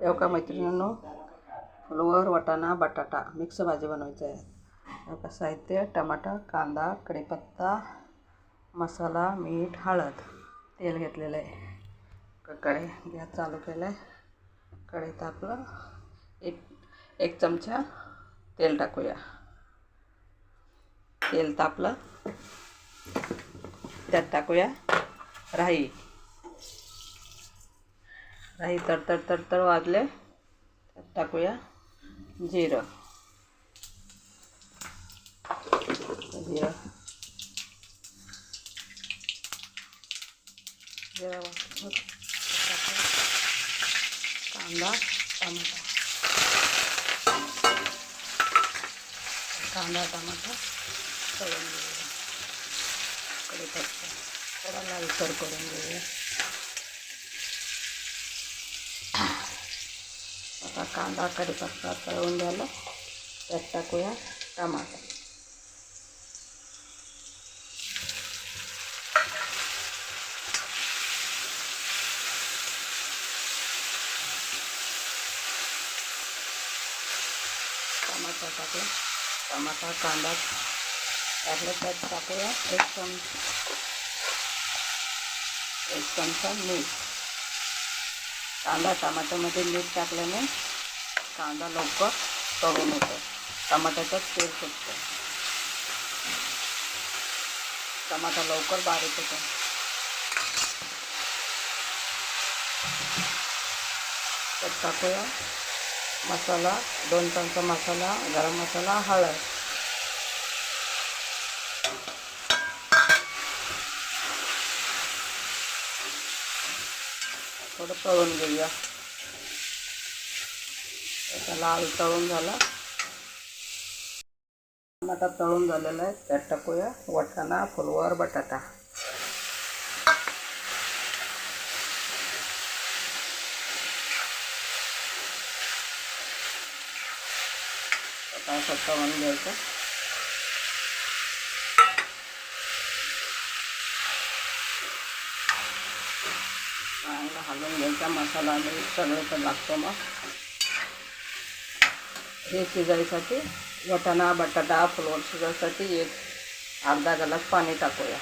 एवका मैत्रिणींनो फुलवर वाटाणा बटाटा मिक्स भाजी बनवायची आहे. एवका साहित्य टमाटा कांदा कढीपत्ता मसाला मीठ हळद तेल घेतलेलं आहे. क- कढई गॅस चालू केला आहे कढई तापलं एक एक चमचा तेल टाकूया. तेल तापलं. त्यात टाकूया राई. राई तडतड तडतड वाजले. त्यात टाकूया जिरं. जिरं. कांदा टमाटा. कांदा टमाटा करून घेऊया. कडे थोडा लालसर करून घेऊया. आता कांदा कढीपत्ता तळून झाला त्यात टाकूया टमाटर. टमाटा टाकला टमाटा कांदा टाकलं त्यात टाकूया एक चमचा. एक चमचा मीठ. कांदा टमाटरमध्ये मीठ टाकल्याने कांदा लवकर तळून होतो टमाट्याचा तेल सुटतं. टमाटा लवकर बारीक होतो. तर टाकूया. मसाला दोन चमचा मसाला गरम मसाला हळद. थोडं तळून घेऊया. आता लाल तळून झाला. टमाटा तळून झालेला आहे. त्यात टाकूया वाटाणा फुलवर बटाटा. तळून घ्यायचं. चांगला हलवून घ्यायचा. मसाला सगळं तर लागतो मग. हे शिजायसाठी वटाणा बटाटा फुलवर शिजायसाठी एक अर्धा ग्लास पाणी टाकूया.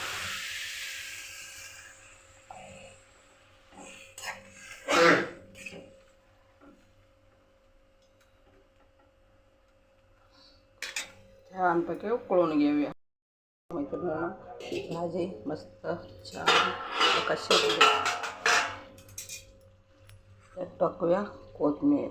छानपैकी उकळून घेऊया. मैत्रिणी भाजी मस्त छान कशी त्यात टाकूया कोथमीर.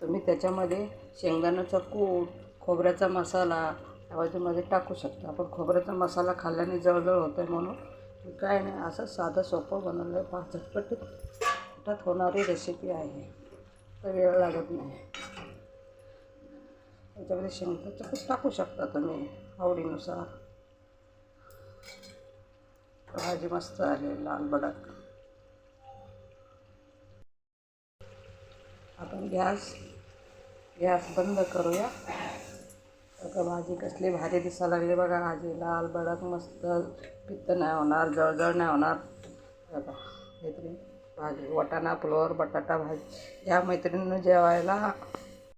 तुम्ही त्याच्यामध्ये शेंगदाण्याचा कूट खोबऱ्याचा मसाला या भाजीमध्ये टाकू शकता. आपण खोबऱ्याचा मसाला खाल्ल्याने जळजळ होतं आहे म्हणून. काय नाही असं साधं सोपं बनवलं आहे. फार झटपट पोटात होणारी रेसिपी आहे. तर वेळ लागत नाही. त्याच्यामध्ये शेंगदाचं कूट टाकू शकता तुम्ही आवडीनुसार. भाजी मस्त आहे लाल भडक आपण गॅस गॅस बंद करूया. आता भाजी कसली भारी दिसायला लागली बघा भाजी लाल बडक मस्त. पित्त नाही होणार जळजळ नाही होणार. बघा मैत्रीण भाजी वाटाणा फुलवर बटाटा भाजी. या मैत्रिणीनं जेवायला